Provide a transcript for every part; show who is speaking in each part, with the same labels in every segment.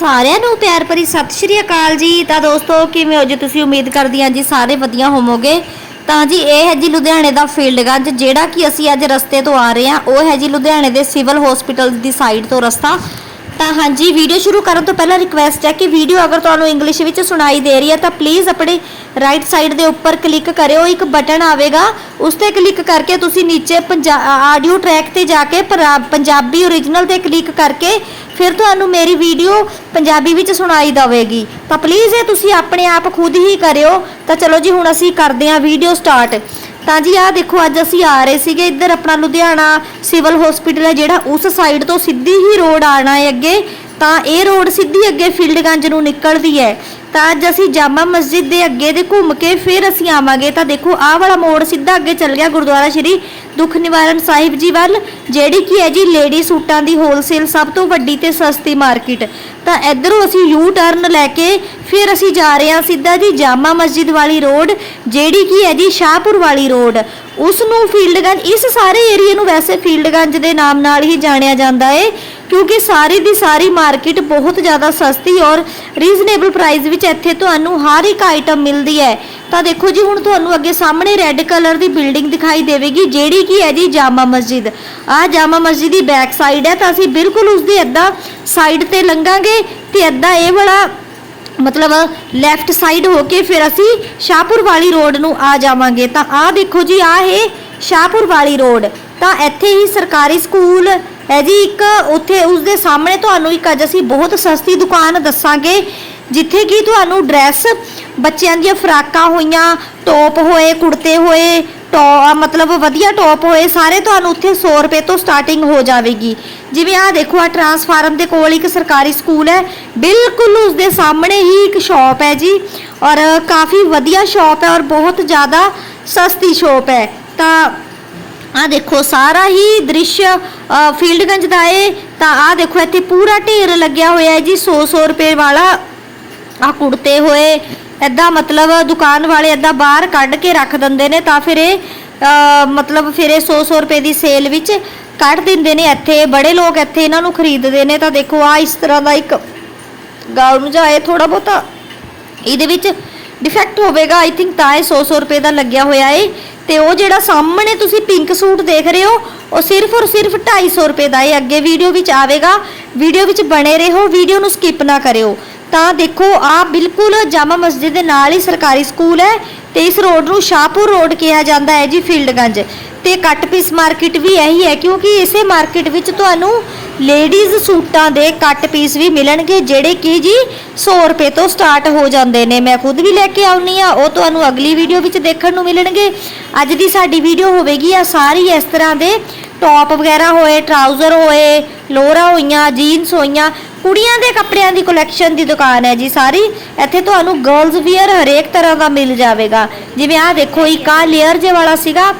Speaker 1: ਸਾਰਿਆਂ ਨੂੰ ਪਿਆਰ ਭਰੀ ਸਤਿ ਸ਼੍ਰੀ ਅਕਾਲ ਜੀ। ਤਾਂ ਦੋਸਤੋ, ਕਿਵੇਂ ਹੋ ਜੀ? ਤੁਸੀਂ ਉਮੀਦ ਕਰਦੀ ਹਾਂ ਜੀ ਸਾਰੇ ਵਧੀਆ ਹੋਵੋਗੇ। ਤਾਂ ਜੀ, ਇਹ ਹੈ ਜੀ ਲੁਧਿਆਣੇ ਦਾ ਫੀਲਡ ਫੀਲਡਗੰਜ, ਜਿਹੜਾ ਕਿ ਅਸੀਂ ਅੱਜ ਰਸਤੇ ਤੋਂ ਆ ਰਹੇ ਹਾਂ। ਉਹ ਹੈ ਜੀ ਲੁਧਿਆਣੇ ਦੇ ਸਿਵਲ ਹਸਪੀਟਲ ਦੀ ਸਾਈਡ ਤੋਂ ਰਸਤਾ। ਤਾਂ ਹਾਂਜੀ ਵੀਡੀਓ ਸ਼ੁਰੂ ਕਰਨ ਤੋਂ ਪਹਿਲਾਂ ਰਿਕਵੈਸਟ ਹੈ ਕਿ ਵੀਡੀਓ ਅਗਰ ਤੁਹਾਨੂੰ ਇੰਗਲਿਸ਼ ਵਿੱਚ ਸੁਣਾਈ ਦੇ ਰਹੀ ਹੈ, ਤਾਂ ਪਲੀਜ਼ ਆਪਣੇ ਰਾਈਟ ਸਾਈਡ ਦੇ ਉੱਪਰ ਕਲਿੱਕ ਕਰਿਓ। ਇੱਕ ਬਟਨ ਆਵੇਗਾ। ਉਸ ਤੇ ਕਲਿੱਕ ਕਰਕੇ ਤੁਸੀਂ ਨੀਚੇ ਆਡੀਓ ਟਰੈਕ ਤੇ ਜਾ ਕੇ ਪਰਾ- ਪੰਜਾਬੀ ਓਰੀਜਨਲ ਤੇ ਕਲਿੱਕ ਕਰਕੇ ਫਿਰ ਤੁਹਾਨੂੰ ਮੇਰੀ ਵੀਡੀਓ ਪੰਜਾਬੀ ਵਿੱਚ ਸੁਣਾਈ ਦੇਵੇਗੀ। ਤਾਂ ਪਲੀਜ਼ ਇਹ ਤੁਸੀਂ ਆਪਣੇ ਆਪ ਖੁਦ ਹੀ ਕਰਿਓ। ਤਾਂ ਚਲੋ ਜੀ, ਹੁਣ ਅਸੀਂ ਕਰਦੇ ਹਾਂ ਵੀਡੀਓ ਸਟਾਰਟ ਤਾਂ ਜੀ, ਆਹ ਦੇਖੋ, ਅੱਜ ਅਸੀਂ ਆ ਰਹੇ ਸੀਗੇ ਇੱਧਰ ਆਪਣਾ ਲੁਧਿਆਣਾ ਸਿਵਲ ਹਸਪੀਟਲ ਹੈ, ਜਿਹੜਾ ਉਸ ਸਾਈਡ ਤੋਂ ਸਿੱਧੀ ਹੀ ਰੋਡ ਆਣਾ ਹੈ ਅੱਗੇ। ਤਾਂ ਇਹ ਰੋਡ ਸਿੱਧੀ ਅੱਗੇ ਫੀਲਡਗੰਜ ਨੂੰ ਨਿਕਲਦੀ ਹੈ। ਤਾਂ ਅੱਜ ਅਸੀਂ ਜਾਮਾ ਮਸਜਿਦ ਦੇ ਅੱਗੇ ਦੇ ਘੁੰਮ ਕੇ ਫਿਰ ਅਸੀਂ ਆਵਾਂਗੇ। ਤਾਂ ਦੇਖੋ, ਆਹ ਵਾਲਾ ਮੋੜ ਸਿੱਧਾ ਅੱਗੇ ਚੱਲ ਗਿਆ ਗੁਰਦੁਆਰਾ ਸ਼੍ਰੀ ਦੁੱਖ ਨਿਵਾਰਨ ਸਾਹਿਬ ਜੀ ਵੱਲ, ਜਿਹੜੀ ਕੀ ਹੈ ਜੀ ਲੇਡੀ ਸੂਟਾਂ ਦੀ ਹੋਲਸੇਲ ਸਭ ਤੋਂ ਵੱਡੀ ਤੇ ਸਸਤੀ ਮਾਰਕੀਟ। ਤਾਂ ਇਧਰੋਂ ਅਸੀਂ ਯੂ ਟਰਨ ਲੈ ਕੇ ਫਿਰ ਅਸੀਂ ਜਾ ਰਹੇ ਹਾਂ ਸਿੱਧਾ ਜੀ ਜਾਮਾ ਮਸਜਿਦ ਵਾਲੀ ਰੋਡ, ਜਿਹੜੀ ਕੀ ਹੈ ਜੀ ਸ਼ਾਹਪੁਰ ਵਾਲੀ ਰੋਡ। ਉਸ ਨੂੰ ਫੀਲਡਗੰਜ, ਇਸ ਸਾਰੇ ਏਰੀਆ ਨੂੰ ਵੈਸੇ ਫੀਲਡਗੰਜ ਦੇ ਨਾਮ ਨਾਲ ਹੀ ਜਾਣਿਆ ਜਾਂਦਾ ਹੈ ਕਿਉਂਕਿ ਸਾਰੀ ਦੀ ਸਾਰੀ ਮਾਰਕੀਟ ਬਹੁਤ ਜ਼ਿਆਦਾ ਸਸਤੀ ਔਰ ਰੀਜ਼ਨੇਬਲ ਪ੍ਰਾਈਸ ਵਿੱਚ ਇੱਥੇ ਤੁਹਾਨੂੰ ਹਰ ਇੱਕ ਆਈਟਮ ਮਿਲਦੀ ਹੈ ਤਾਂ ਦੇਖੋ ਜੀ, ਹੁਣ ਤੁਹਾਨੂੰ ਅੱਗੇ ਸਾਹਮਣੇ ਰੈੱਡ ਕਲਰ ਦੀ ਬਿਲਡਿੰਗ ਦਿਖਾਈ ਦੇਵੇਗੀ, ਜਿਹੜੀ ਕੀ ਹੈ ਜੀ ਜਾਮਾ ਮਸਜਿਦ। ਆਹ ਜਾਮਾ ਮਸਜਿਦ ਦੀ ਬੈਕ ਸਾਈਡ ਹੈ, ਤਾਂ ਅਸੀਂ ਬਿਲਕੁਲ ਉਸ ਦੀ ਅੱਧਾ ਸਾਈਡ ਤੇ ਲੰਘਾਂਗੇ ਤੇ ਅੱਧਾ ਇਹ ਵਾਲਾ ਮਤਲਬ ਲੈਫਟ ਸਾਈਡ ਹੋ ਕੇ ਫਿਰ ਅਸੀਂ ਸ਼ਾਹਪੁਰ ਵਾਲੀ ਰੋਡ ਨੂੰ ਆ ਜਾਵਾਂਗੇ। ਤਾਂ ਆਹ ਦੇਖੋ ਜੀ, ਆਹ ਹੈ ਸ਼ਾਹਪੁਰ ਵਾਲੀ ਰੋਡ ਤਾਂ ਇੱਥੇ ਹੀ ਸਰਕਾਰੀ ਸਕੂਲ ਹੈ ਜੀ, ਇੱਕ ਉੱਥੇ ਉਸ ਦੇ ਸਾਹਮਣੇ ਤੁਹਾਨੂੰ ਇੱਕ ਅੱਜ ਅਸੀਂ ਬਹੁਤ ਸਸਤੀ ਦੁਕਾਨ ਦੱਸਾਂਗੇ, ਜਿੱਥੇ ਕਿ ਤੁਹਾਨੂੰ ਡਰੈਸ ਬੱਚਿਆਂ ਦੀਆਂ ਫਰਾਕਾਂ ਹੋਈਆਂ ਟੋਪ ਹੋਏ, ਕੁੜਤੇ ਹੋਏ ਟੋ ਮਤਲਬ ਵਧੀਆ ਟੌਪ ਹੋਏ, ਸਾਰੇ ਤੁਹਾਨੂੰ ਉੱਥੇ 100 ਰੁਪਏ ਤੋਂ ਸਟਾਰਟਿੰਗ ਹੋ ਜਾਵੇਗੀ। ਜਿਵੇਂ ਆਹ ਦੇਖੋ ਆ ਟਰਾਂਸਫਾਰਮ ਦੇ ਕੋਲ ਇੱਕ ਸਰਕਾਰੀ ਸਕੂਲ ਹੈ। ਬਿਲਕੁਲ ਉਸ ਦੇ ਸਾਹਮਣੇ ਹੀ ਇੱਕ ਸ਼ਾਪ ਹੈ ਜੀ। ਔਰ ਕਾਫੀ ਵਧੀਆ ਸ਼ਾਪ ਹੈ ਔਰ ਬਹੁਤ ਜ਼ਿਆਦਾ ਸਸਤੀ ਸ਼ਾਪ ਹੈ। ਤਾਂ ਆ ਦੇਖੋ, ਸਾਰਾ ਹੀ ਦ੍ਰਿਸ਼ ਫੀਲਡਗੰਜ ਦਾ ਏ। ਤਾਂ ਆ ਦੇਖੋ, ਇੱਥੇ ਪੂਰਾ ਢੇਰ ਲੱਗਿਆ ਹੋਇਆ ਹੈ ਜੀ 100 100 ਰੁਪਏ ਵਾਲਾ। ਆ ਕੁੜਤੇ ਹੋਏ ਐਦਾਂ ਮਤਲਬ ਦੁਕਾਨ ਵਾਲੇ ਐਦਾਂ ਬਾਹਰ ਕੱਢ ਕੇ ਰੱਖ ਦਿੰਦੇ ਨੇ ਤਾਂ ਫਿਰ ਇਹ ਮਤਲਬ ਫਿਰ ਇਹ 100 100 ਰੁਪਏ ਦੀ ਸੇਲ ਵਿੱਚ ਕੱਢ ਦਿੰਦੇ ਨੇ ਇੱਥੇ। ਬੜੇ ਲੋਕ ਇੱਥੇ ਇਹਨਾਂ ਨੂੰ ਖਰੀਦਦੇ ਨੇ। ਤਾਂ ਦੇਖੋ ਆ ਇਸ ਤਰ੍ਹਾਂ ਦਾ ਇੱਕ ਗਾਊਨ ਜਿਹਾ ਥੋੜਾ ਬਹੁਤਾ। ਇਹਦੇ ਵਿੱਚ ਡਿਫੈਕਟ ਹੋਵੇਗਾ। ਆਈ ਥਿੰਕ ਤਾਂ ਇਹ 100 100 ਰੁਪਏ ਦਾ ਲੱਗਿਆ ਹੋਇਆ ਏ। ਤੇ ਉਹ ਜਿਹੜਾ ਸਾਹਮਣੇ ਤੁਸੀਂ ਪਿੰਕ ਸੂਟ ਦੇਖ ਰਹੇ ਹੋ, ਉਹ ਸਿਰਫ ਔਰ ਸਿਰਫ 250 ਰੁਪਏ ਦਾ ਏ। ਅੱਗੇ ਵੀਡੀਓ ਵਿੱਚ ਆਵੇਗਾ। ਵੀਡੀਓ ਵਿੱਚ ਬਣੇ ਰਹੋ। ਵੀਡੀਓ ਨੂੰ ਸਕਿਪ ਨਾ ਕਰਿਓ। ਤਾਂ ਦੇਖੋ, ਆ ਬਿਲਕੁਲ ਜਾਮਾ ਮਸਜਿਦ ਦੇ ਨਾਲ ਹੀ ਸਰਕਾਰੀ ਸਕੂਲ ਹੈ ਤੇ ਇਸ ਰੋਡ ਨੂੰ ਸ਼ਾਹਪੁਰ ਰੋਡ ਕਿਹਾ ਜਾਂਦਾ ਹੈ ਜੀ, ਫੀਲਡਗੰਜ। ਤੇ ਕੱਟ ਪੀਸ ਮਾਰਕੀਟ ਵੀ ਇਹੀ ਹੈ, ਕਿਉਂਕਿ ਇਸੇ ਮਾਰਕੀਟ ਵਿੱਚ ਤੁਹਾਨੂੰ ਲੇਡੀਜ਼ ਸੂਟਾਂ ਦੇ ਕੱਟ ਪੀਸ ਵੀ ਮਿਲਣਗੇ, ਜਿਹੜੇ ਕਿ ਜੀ 100 ਰੁਪਏ ਤੋਂ ਸਟਾਰਟ ਹੋ ਜਾਂਦੇ ਨੇ। ਮੈਂ ਖੁਦ ਵੀ ਲੈ ਕੇ ਆਉਣੀ ਆ ਉਹ ਤੁਹਾਨੂੰ ਅਗਲੀ ਵੀਡੀਓ ਵਿੱਚ ਦੇਖਣ ਨੂੰ ਮਿਲਣਗੇ। ਅੱਜ ਦੀ ਸਾਡੀ ਵੀਡੀਓ ਹੋਵੇਗੀ ਆ ਸਾਰੀ ਇਸ ਤਰ੍ਹਾਂ ਦੇ ਟੌਪ ਵਗੈਰਾ ਹੋਏ, ਟਰਾਊਜ਼ਰ ਹੋਏ ਲੋਅਰਾਂ ਹੋਈਆਂ, ਜੀਨਸ ਹੋਈਆਂ ਕੁੜੀਆਂ ਦੇ ਕੱਪੜਿਆਂ ਦੀ ਕਲੈਕਸ਼ਨ ਦੀ ਦੁਕਾਨ ਹੈ ਜੀ ਸਾਰੀ। ਇੱਥੇ ਤੁਹਾਨੂੰ ਗਰਲਜ਼ ਵੀਅਰ ਹਰੇਕ ਤਰ੍ਹਾਂ ਦਾ ਮਿਲ ਜਾਵੇਗਾ। ਜਿਵੇਂ ਆਹ ਦੇਖੋ ਇੱਕ ਆ ਲੇਅਰ ਜੇ ਵਾਲਾ ਸੀਗਾ।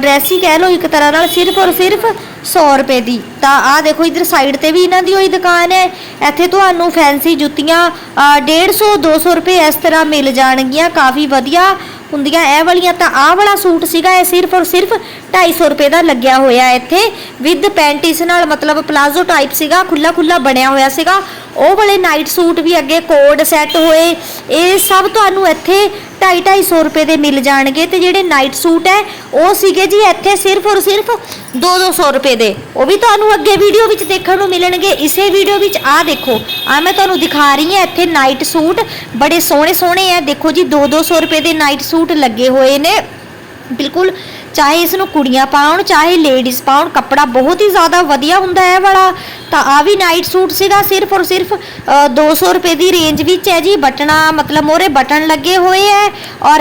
Speaker 1: ਡਰੈਸ ਹੀ ਕਹਿ ਲਓ ਇੱਕ ਤਰ੍ਹਾਂ ਨਾਲ ਸਿਰਫ ਔਰ ਸਿਰਫ 100 ਰੁਪਏ ਦੀ। ਤਾਂ ਆਹ ਦੇਖੋ ਇਧਰ ਸਾਈਡ ਤੇ ਵੀ ਇਹਨਾਂ ਦੀ ਹੋਈ ਦੁਕਾਨ ਹੈ। ਇੱਥੇ ਤੁਹਾਨੂੰ ਫੈਂਸੀ ਜੁੱਤੀਆਂ ਅ, 150 200 ਰੁਪਏ ਇਸ ਤਰ੍ਹਾਂ ਮਿਲ ਜਾਣਗੀਆਂ। ਕਾਫੀ ਵਧੀਆ ਹੁੰਦੀਆਂ। ਇਹ ਵਾਲੀਆਂ ਤਾਂ ਆਹ ਵਾਲਾ ਸੂਟ ਸੀਗਾ ਇਹ ਸਿਰਫ ਔਰ ਸਿਰਫ 250 ਰੁਪਏ ਦਾ ਲੱਗਿਆ ਹੋਇਆ ਇੱਥੇ। ਵਿਦ ਪੈਂਟ ਇਸ ਨਾਲ ਮਤਲਬ ਪਲਾਜ਼ੋ ਟਾਈਪ ਸੀਗਾ ਖੁੱਲਾ ਖੁੱਲਾ ਬਣਿਆ ਹੋਇਆ ਸੀਗਾ। ਉਹ ਵਾਲੇ ਨਾਈਟ ਸੂਟ ਵੀ ਅੱਗੇ ਕੋਡ ਸੈੱਟ ਹੋਏ। ਇਹ ਸਭ ਤੁਹਾਨੂੰ ਇੱਥੇ 2.5 250 ਰੁਪਏ ਦੇ ਮਿਲ ਜਾਣਗੇ ਤੇ ਜਿਹੜੇ ਨਾਈਟ ਸੂਟ ਹੈ, ਉਹ ਸੀਗੇ ਜੀ ਇੱਥੇ ਸਿਰਫ ਔਰ ਸਿਰਫ 2-200 ਰੁਪਏ ਦੇ। ਉਹ ਵੀ ਤੁਹਾਨੂੰ ਅੱਗੇ ਵੀਡੀਓ ਵਿੱਚ ਦੇਖਣ ਨੂੰ ਮਿਲਣਗੇ। ਇਸੇ ਵੀਡੀਓ ਵਿੱਚ ਆ ਦੇਖੋ। ਆ ਮੈਂ ਤੁਹਾਨੂੰ ਦਿਖਾ ਰਹੀ ਹਾਂ ਇੱਥੇ ਨਾਈਟ ਸੂਟ ਬੜੇ ਸੋਹਣੇ ਸੋਹਣੇ ਆ। ਦੇਖੋ ਜੀ 2-200 ਰੁਪਏ ਦੇ ਨਾਈਟ ਸੂਟ ਲੱਗੇ ਹੋਏ ਨੇ। ਬਿਲਕੁਲ ਚਾਹੇ ਇਸ ਨੂੰ ਕੁੜੀਆਂ ਪਾਉਣ ਚਾਹੇ ਲੇਡੀਜ਼ ਪਾਉਣ ਕੱਪੜਾ ਬਹੁਤ ਹੀ ਜ਼ਿਆਦਾ ਵਧੀਆ ਹੁੰਦਾ ਹੈ ਵਾਲਾ। ਤਾਂ ਆ ਵੀ ਨਾਈਟ ਸੂਟ ਸੀਗਾ ਸਿਰਫ ਔਰ ਸਿਰਫ ਅ, 200 ਰੁਪਏ ਦੀ ਰੇਂਜ ਵਿੱਚ ਹੈ ਜੀ। ਬਟਨਾ ਮਤਲਬ ਮੋਰੇ ਬਟਨ ਲੱਗੇ ਹੋਏ ਹੈ ਔਰ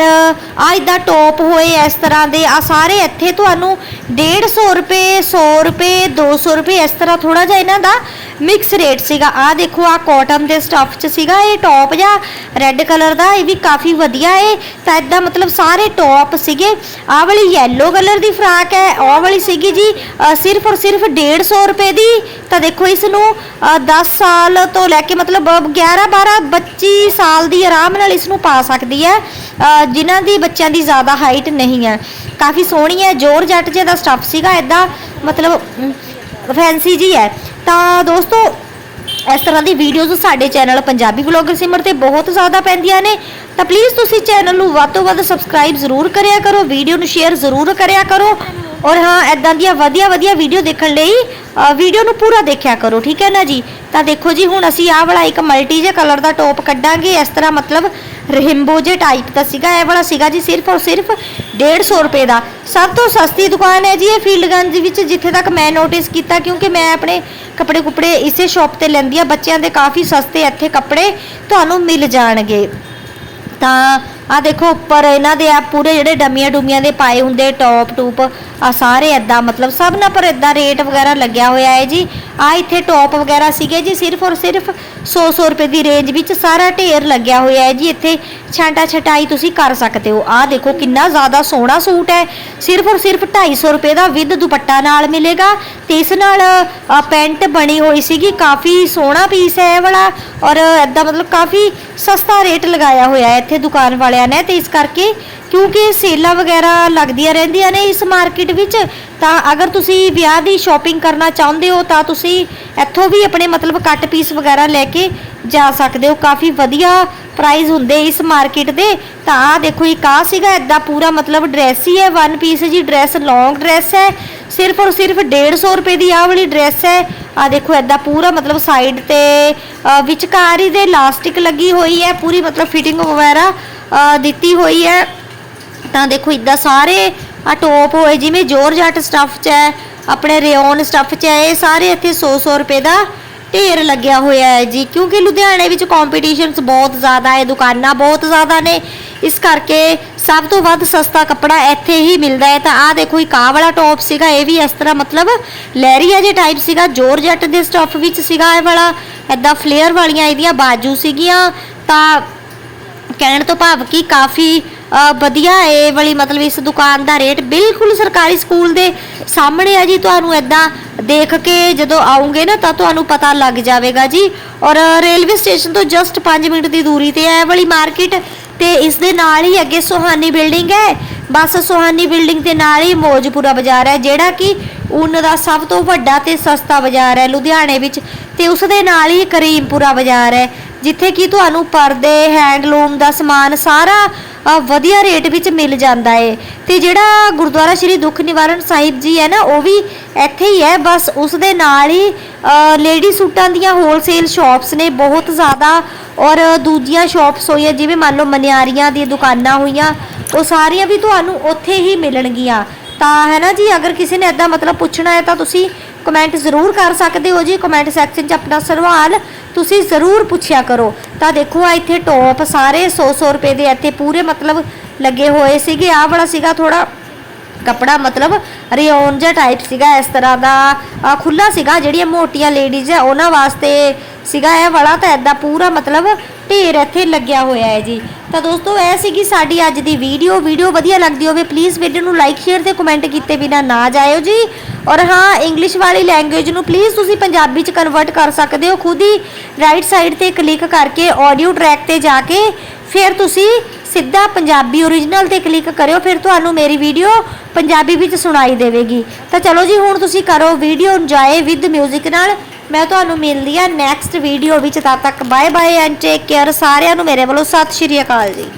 Speaker 1: ਆ ਇਦਾਂ ਟੋਪ ਹੋਏ ਇਸ ਤਰ੍ਹਾਂ ਦੇ। ਆ ਸਾਰੇ ਇੱਥੇ ਤੁਹਾਨੂੰ 150 ਰੁਪਏ 100 ਰੁਪਏ 200 ਰੁਪਏ ਇਸ ਤਰ੍ਹਾਂ ਥੋੜਾ ਜਿਹਾ ਇਹਨਾਂ ਦਾ ਮਿਕਸ ਰੇਟ ਸੀਗਾ। ਆ ਦੇਖੋ ਆ ਕਾਟਨ ਦੇ ਸਟਫ ਚ ਸੀਗਾ। ਇਹ ਟੌਪ ਜਾਂ ਰੈੱਡ ਕਲਰ ਦਾ ਇਹ ਵੀ ਕਾਫੀ ਵਧੀਆ ਏ। ਤਾਂ ਇਦਾਂ ਮਤਲਬ ਸਾਰੇ ਟੌਪ ਸੀਗੇ। ਆ ਵਾਲੀ ਯੈਲੋ ਕਲਰ ਦੀ ਫਰਾਕ ਹੈ। ਉਹ ਵਾਲੀ ਸੀਗੀ ਜੀ ਸਿਰਫ ਔਰ ਸਿਰਫ 150 ਰੁਪਏ ਦੀ। ਤਾਂ ਦੇਖੋ ਇਸ ਨੂੰ 10 ਸਾਲ ਤੋਂ ਲੈ ਕੇ ਮਤਲਬ 11 12 25 ਸਾਲ ਦੀ ਆਰਾਮ ਨਾਲ ਇਸ ਨੂੰ ਪਾ ਸਕਦੀ ਹੈ। ਅ, ਜਿਨ੍ਹਾਂ ਦੀ ਬੱਚਿਆਂ ਦੀ ਜ਼ਿਆਦਾ ਹਾਈਟ ਨਹੀਂ ਹੈ। ਕਾਫੀ ਸੋਹਣੀ ਹੈ ਜੋਰ ਜੱਟ ਜਿਹਾ ਦਾ ਸਟਫ ਸੀਗਾ। ਇਦਾਂ ਮਤਲਬ ਫੈਂਸੀ ਜੀ ਹੈ। ਤਾਂ ਦੋਸਤੋ, ਇਸ ਤਰ੍ਹਾਂ ਦੀ ਵੀਡੀਓਜ਼ ਸਾਡੇ ਚੈਨਲ ਪੰਜਾਬੀ ਵਲੌਗਰ ਸਿਮਰ ਤੇ ਬਹੁਤ ਜ਼ਿਆਦਾ ਪੈਂਦੀਆਂ ਨੇ। ਤਾਂ ਪਲੀਜ਼ ਤੁਸੀਂ ਚੈਨਲ ਨੂੰ ਵੱਧ ਤੋਂ ਵੱਧ ਸਬਸਕ੍ਰਾਈਬ ਜ਼ਰੂਰ ਕਰਿਆ ਕਰੋ ਵੀਡੀਓ ਨੂੰ ਸ਼ੇਅਰ ਜ਼ਰੂਰ ਕਰਿਆ ਕਰੋ। ਔਰ ਹਾਂ ਐਦਾਂ ਦੀਆਂ ਵਧੀਆ ਵਧੀਆ ਵੀਡੀਓ ਦੇਖਣ ਲਈ ਵੀਡੀਓ ਨੂੰ ਪੂਰਾ ਦੇਖਿਆ ਕਰੋ, ਠੀਕ ਹੈ ਨਾ ਜੀ? ਤਾਂ ਦੇਖੋ ਜੀ, ਹੁਣ ਅਸੀਂ ਆਹ ਵਾਲਾ ਇੱਕ ਮਲਟੀ ਜੇ ਕਲਰ ਦਾ ਟੌਪ ਕੱਢਾਂਗੇ। ਇਸ ਤਰ੍ਹਾਂ ਮਤਲਬ ਰਹਿੰਬੋ ਜੇ ਟਾਈਪ ਦਾ ਸੀਗਾ, ਇਹ ਵਾਲਾ ਸੀਗਾ ਜੀ ਸਿਰਫ ਔਰ ਸਿਰਫ 150 ਰੁਪਏ ਦਾ। ਸਭ ਤੋਂ ਸਸਤੀ ਦੁਕਾਨ ਹੈ ਜੀ ਇਹ ਫੀਲਡਗੰਜ ਵਿੱਚ, ਜਿੱਥੇ ਤੱਕ ਮੈਂ ਨੋਟਿਸ ਕੀਤਾ ਕਿਉਂਕਿ ਮੈਂ ਆਪਣੇ ਕੱਪੜੇ ਕੁਪੜੇ ਇਸੇ ਸ਼ਾਪ ਤੇ ਲੈਂਦੀ ਆ ਬੱਚਿਆਂ ਦੇ ਕਾਫੀ ਸਸਤੇ ਇੱਥੇ ਕੱਪੜੇ ਤੁਹਾਨੂੰ ਮਿਲ ਜਾਣਗੇ। ਤਾਂ ਆ ਦੇਖੋ, ਉੱਪਰ ਇਹਨਾਂ ਦੇ ਆ ਪੂਰੇ ਜਿਹੜੇ ਡਮੀਆਂ ਡੁਮੀਆਂ ਦੇ ਪਾਏ ਹੁੰਦੇ ਟੌਪ ਟੂਪ ਆ ਸਾਰੇ ਐਦਾਂ ਮਤਲਬ ਸਭ ਨਾਲ ਪਰ ਐਦਾਂ ਰੇਟ ਵਗੈਰਾ ਲੱਗਿਆ ਹੋਇਆ ਹੈ ਜੀ। ਆ ਇੱਥੇ ਟੌਪ ਵਗੈਰਾ ਸੀਗੇ ਜੀ, ਸਿਰਫ ਔਰ ਸਿਰਫ 100 100 ਰੁਪਏ ਦੀ ਰੇਂਜ ਵਿੱਚ ਸਾਰਾ ਢੇਰ ਲੱਗਿਆ ਹੋਇਆ ਹੈ ਜੀ। ਇੱਥੇ ਛਾਂਟਾ ਛਟਾਈ ਤੁਸੀਂ ਕਰ ਸਕਦੇ ਹੋ। ਆ ਦੇਖੋ ਕਿੰਨਾ ਜ਼ਿਆਦਾ ਸੋਹਣਾ ਸੂਟ ਹੈ। ਸਿਰਫ ਔਰ ਸਿਰਫ 250 ਰੁਪਏ ਦਾ ਵਿਦ ਦੁਪੱਟਾ ਨਾਲ ਮਿਲੇਗਾ ਤੇ ਇਸ ਨਾਲ ਪੈਂਟ ਬਣੀ ਹੋਈ ਸੀਗੀ। ਕਾਫੀ ਸੋਹਣਾ ਪੀਸ ਹੈ ਇਹ ਵਾਲਾ ਔਰ ਐਦਾਂ ਮਤਲਬ ਕਾਫੀ ਸਸਤਾ ਰੇਟ ਲਗਾਇਆ ਹੋਇਆ ਹੈ ਇੱਥੇ ਦੁਕਾਨ ਵਾਲਿਆਂ ਨੇ ਤੇ ਇਸ ਕਰਕੇ ਕਿਉਂਕਿ ਸੇਲਾਂ ਵਗੈਰਾ ਲੱਗਦੀਆਂ ਰਹਿੰਦੀਆਂ ਨੇ ਇਸ ਮਾਰਕੀਟ ਵਿੱਚ, ਤਾਂ ਅਗਰ ਤੁਸੀਂ ਵਿਆਹ ਦੀ ਸ਼ਾਪਿੰਗ ਕਰਨਾ ਚਾਹੁੰਦੇ ਹੋ, ਤਾਂ ਤੁਸੀਂ ਇੱਥੋਂ ਵੀ ਆਪਣੇ ਮਤਲਬ ਕੱਟ ਪੀਸ ਵਗੈਰਾ ਲੈ ਕੇ ਜਾ ਸਕਦੇ ਹੋ। ਕਾਫੀ ਵਧੀਆ ਪ੍ਰਾਈਸ ਹੁੰਦੇ ਇਸ ਮਾਰਕੀਟ ਦੇ। ਤਾਂ ਆ ਦੇਖੋ, ਇੱਕ ਆ ਸੀਗਾ ਐਦਾਂ ਪੂਰਾ ਮਤਲਬ ਡਰੈਸ ਹੀ ਹੈ ਵਨ ਪੀਸ ਜੀ ਡਰੈਸ ਲੌਂਗ ਡਰੈਸ ਹੈ। ਸਿਰਫ ਔਰ ਸਿਰਫ 150 ਰੁਪਏ ਦੀ ਆਹ ਵਾਲੀ ਡਰੈਸ ਹੈ। ਆ ਦੇਖੋ ਐਦਾਂ ਪੂਰਾ ਮਤਲਬ ਸਾਈਡ ਤੇ ਵਿਚਕਾਰ ਹੀ ਦੇ ਇਲਾਸਟਿਕ ਲੱਗੀ ਹੋਈ ਹੈ, ਪੂਰੀ ਮਤਲਬ ਫਿਟਿੰਗ ਵਗੈਰਾ। ਦਿੱਤੀ ਹੋਈ ਹੈ। ਤਾਂ ਦੇਖੋ, ਇਦਾਂ ਸਾਰੇ ਆ ਟੋਪ ਹੋਏ, ਜਿਵੇਂ ਜੋਰਜੱਟ ਸਟੱਫ ਚ ਹੈ, ਆਪਣੇ ਰਿਓਨ ਸਟੱਫ ਚ ਹੈ, ਇਹ ਸਾਰੇ ਇੱਥੇ 100 100 ਰੁਪਏ ਦਾ ਢੇਰ ਲੱਗਿਆ ਹੋਇਆ ਹੈ ਜੀ। ਕਿਉਂਕਿ ਲੁਧਿਆਣੇ ਵਿੱਚ ਕੰਪੀਟੀਸ਼ਨਸ ਬਹੁਤ ਜ਼ਿਆਦਾ ਹੈ, ਦੁਕਾਨਾਂ ਬਹੁਤ ਜ਼ਿਆਦਾ ਨੇ। ਇਸ ਕਰਕੇ ਸਭ ਤੋਂ ਵੱਧ ਸਸਤਾ ਕੱਪੜਾ ਇੱਥੇ ਹੀ ਮਿਲਦਾ ਹੈ। ਤਾਂ ਆਹ ਦੇਖੋ, ਇੱਕ ਆਹ ਵਾਲਾ ਟੌਪ ਸੀਗਾ, ਇਹ ਵੀ ਇਸ ਤਰ੍ਹਾਂ ਮਤਲਬ ਲਹਿਰੀਆ ਜੇ ਟਾਈਪ ਸੀਗਾ। ਜੋਰਜੱਟ ਦੇ ਸਟੱਫ ਵਿੱਚ ਸੀਗਾ ਇਹ ਵਾਲਾ। ਐਦਾਂ ਫਲੇਅਰ ਵਾਲੀਆਂ ਇਹਦੀਆਂ ਬਾਜੂ ਸੀਗੀਆਂ। ਤਾਂ ਕਹਿਣ ਤੋਂ ਭਾਵ ਕਿ ਕਾਫੀ ਵਧੀਆ ਇਹ ਵਾਲੀ ਮਤਲਬ ਇਸ ਦੁਕਾਨ ਦਾ ਰੇਟ। ਬਿਲਕੁਲ ਸਰਕਾਰੀ ਸਕੂਲ ਦੇ ਸਾਹਮਣੇ ਆ ਜੀ ਤੁਹਾਨੂੰ ਐਦਾਂ ਦੇਖ ਕੇ ਜਦੋਂ ਆਉਂਗੇ ਨਾ ਤਾਂ ਤੁਹਾਨੂੰ ਪਤਾ ਲੱਗ ਜਾਵੇਗਾ ਜੀ। ਔਰ ਰੇਲਵੇ ਸਟੇਸ਼ਨ ਤੋਂ ਜਸਟ 5 ਮਿੰਟ ਦੀ ਦੂਰੀ ਤੇ ਹੈ ਇਹ ਵਾਲੀ ਮਾਰਕੀਟ ਤੇ ਇਸ ਦੇ ਨਾਲ ਹੀ ਅੱਗੇ ਸੁਹਾਨੀ ਬਿਲਡਿੰਗ ਹੈ। ਬਸ ਸੁਹਾਨੀ ਬਿਲਡਿੰਗ ਦੇ ਨਾਲ ਹੀ ਮੋਜਪੁਰਾ ਬਾਜ਼ਾਰ ਹੈ, ਜਿਹੜਾ ਕਿ ਉਨ ਦਾ ਸਭ ਤੋਂ ਵੱਡਾ ਤੇ ਸਸਤਾ ਬਾਜ਼ਾਰ ਹੈ ਲੁਧਿਆਣੇ ਵਿੱਚ ਤੇ ਉਸ ਦੇ ਨਾਲ ਹੀ ਕਰੀਮਪੁਰਾ ਬਾਜ਼ਾਰ ਹੈ। ਜਿੱਥੇ ਕਿ ਤੁਹਾਨੂੰ ਪਰਦੇ ਹੈਂਡਲੂਮ ਦਾ ਸਮਾਨ ਸਾਰਾ ਵਧੀਆ ਰੇਟ ਵਿੱਚ ਮਿਲ ਜਾਂਦਾ ਹੈ ਤੇ ਜਿਹੜਾ ਗੁਰਦੁਆਰਾ ਸ਼੍ਰੀ ਦੁੱਖ ਨਿਵਾਰਨ ਸਾਹਿਬ ਜੀ ਹੈ ਨਾ, ਉਹ ਵੀ ਇੱਥੇ ਹੀ ਹੈ। ਬਸ ਉਸ ਦੇ ਨਾਲ ਹੀ ਲੇਡੀ ਸੂਟਾਂ ਦੀਆਂ ਹੋਲਸੇਲ ਸ਼ਾਪਸ ਨੇ ਬਹੁਤ ਜ਼ਿਆਦਾ, ਔਰ ਦੂਜੀਆਂ ਸ਼ਾਪਸ ਹੋਈਆਂ, ਜਿਵੇਂ ਮੰਨ ਲਓ ਮਨਿਆਰੀਆਂ ਦੀਆਂ ਦੁਕਾਨਾਂ ਹੋਈਆਂ, ਉਹ ਸਾਰੀਆਂ ਵੀ ਤੁਹਾਨੂੰ ਉੱਥੇ ਹੀ ਮਿਲਣਗੀਆਂ। ਤਾਂ ਹੈ ਨਾ ਜੀ, ਅਗਰ ਕਿਸੇ ਨੇ ਐਦਾਂ ਮਤਲਬ ਪੁੱਛਣਾ ਹੈ ਤਾਂ ਤੁਸੀਂ ਕਮੈਂਟ ਜ਼ਰੂਰ ਕਰ ਸਕਦੇ ਹੋ ਜੀ। ਕਮੈਂਟ ਸੈਕਸ਼ਨ 'ਚ ਆਪਣਾ ਸਵਾਲ ਤੁਸੀਂ ਜ਼ਰੂਰ ਪੁੱਛਿਆ ਕਰੋ। ਤਾਂ ਦੇਖੋ ਆ ਇੱਥੇ ਟੌਪ ਸਾਰੇ 100-100 ਰੁਪਏ ਦੇ ਇੱਥੇ ਪੂਰੇ ਮਤਲਬ ਲੱਗੇ ਹੋਏ ਸੀਗੇ। ਆਹ ਵਾਲਾ ਸੀਗਾ ਥੋੜਾ ਕੱਪੜਾ ਮਤਲਬ ਰਿਓਨ ਜਿਹਾ ਟਾਈਪ ਸੀਗਾ, ਇਸ ਤਰ੍ਹਾਂ ਦਾ। ਖੁੱਲਾ ਸੀਗਾ, ਜਿਹੜੀਆਂ ਮੋਟੀਆਂ ਲੇਡੀਜ਼ ਹੈ ਉਹਨਾਂ ਵਾਸਤੇ ਸੀਗਾ ਇਹ ਵਾਲਾ। ਤਾਂ ਐਦਾਂ ਪੂਰਾ ਮਤਲਬ ਢੇਰ ਇੱਥੇ ਲੱਗਿਆ ਹੋਇਆ ਹੈ ਜੀ। ਤਾਂ ਦੋਸਤੋ, ਇਹ ਸੀਗੀ ਸਾਡੀ ਅੱਜ ਦੀ ਵੀਡੀਓ ਵੀਡੀਓ ਵਧੀਆ ਲੱਗਦੀ ਹੋਵੇ ਪਲੀਜ਼ ਵੀਡੀਓ ਨੂੰ ਲਾਈਕ ਸ਼ੇਅਰ ਤੇ ਕਮੈਂਟ ਕੀਤੇ ਬਿਨਾ ਨਾ ਜਾਇਓ ਜੀ। ਔਰ ਹਾਂ ਇੰਗਲਿਸ਼ ਵਾਲੀ ਲੈਂਗੁਏਜ ਨੂੰ ਪਲੀਜ਼ ਤੁਸੀਂ ਪੰਜਾਬੀ ਚ ਕਨਵਰਟ ਕਰ ਸਕਦੇ ਹੋ ਖੁਦ ਹੀ। ਰਾਈਟ ਸਾਈਡ ਤੇ ਕਲਿੱਕ ਕਰਕੇ ਆਡੀਓ ਟਰੈਕ ਤੇ ਜਾ ਕੇ ਫਿਰ ਤੁਸੀਂ ਸਿੱਧਾ ਪੰਜਾਬੀ ਓਰੀਜਨਲ ਤੇ ਕਲਿੱਕ ਕਰਿਓ, ਫਿਰ ਤੁਹਾਨੂੰ ਮੇਰੀ ਵੀਡੀਓ ਪੰਜਾਬੀ ਵਿੱਚ ਸੁਣਾਈ ਦੇਵੇਗੀ। ਤਾਂ ਚਲੋ ਜੀ, ਹੁਣ ਤੁਸੀਂ ਕਰੋ ਵੀਡੀਓ ਇੰਜੋਏ ਵਿਦ 뮤직 ਨਾਲ। ਮੈਂ ਤੁਹਾਨੂੰ ਮਿਲਦੀ ਆ ਨੈਕਸਟ ਵੀਡੀਓ ਵਿੱਚ। ਤਦ ਤੱਕ bye bye and take care ਸਾਰਿਆਂ ਨੂੰ ਮੇਰੇ ਵੱਲੋਂ। ਸਤਿ ਸ਼੍ਰੀ ਅਕਾਲ ਜੀ।